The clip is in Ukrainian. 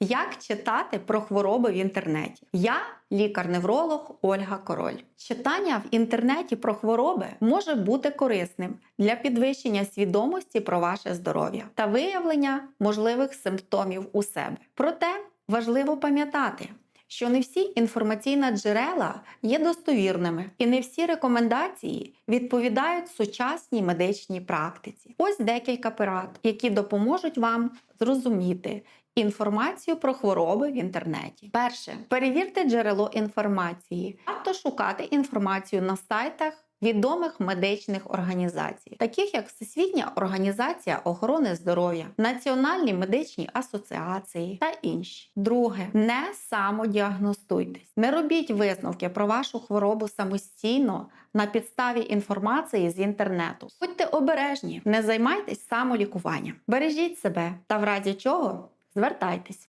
Як читати про хвороби в інтернеті? Я лікар-невролог Ольга Король. Читання в інтернеті про хвороби може бути корисним для підвищення свідомості про ваше здоров'я та виявлення можливих симптомів у себе. Проте важливо пам'ятати. Що не всі інформаційні джерела є достовірними, і не всі рекомендації відповідають сучасній медичній практиці. Ось декілька порад, які допоможуть вам зрозуміти інформацію про хвороби в інтернеті. Перше, перевірте джерело інформації. Варто шукати інформацію на сайтах. Відомих медичних організацій, таких як Всесвітня організація охорони здоров'я, Національні медичні асоціації та інші. Друге, не самодіагностуйтесь. Не робіть висновки про вашу хворобу самостійно на підставі інформації з інтернету. Будьте обережні, не займайтесь самолікуванням. Бережіть себе та в разі чого звертайтесь.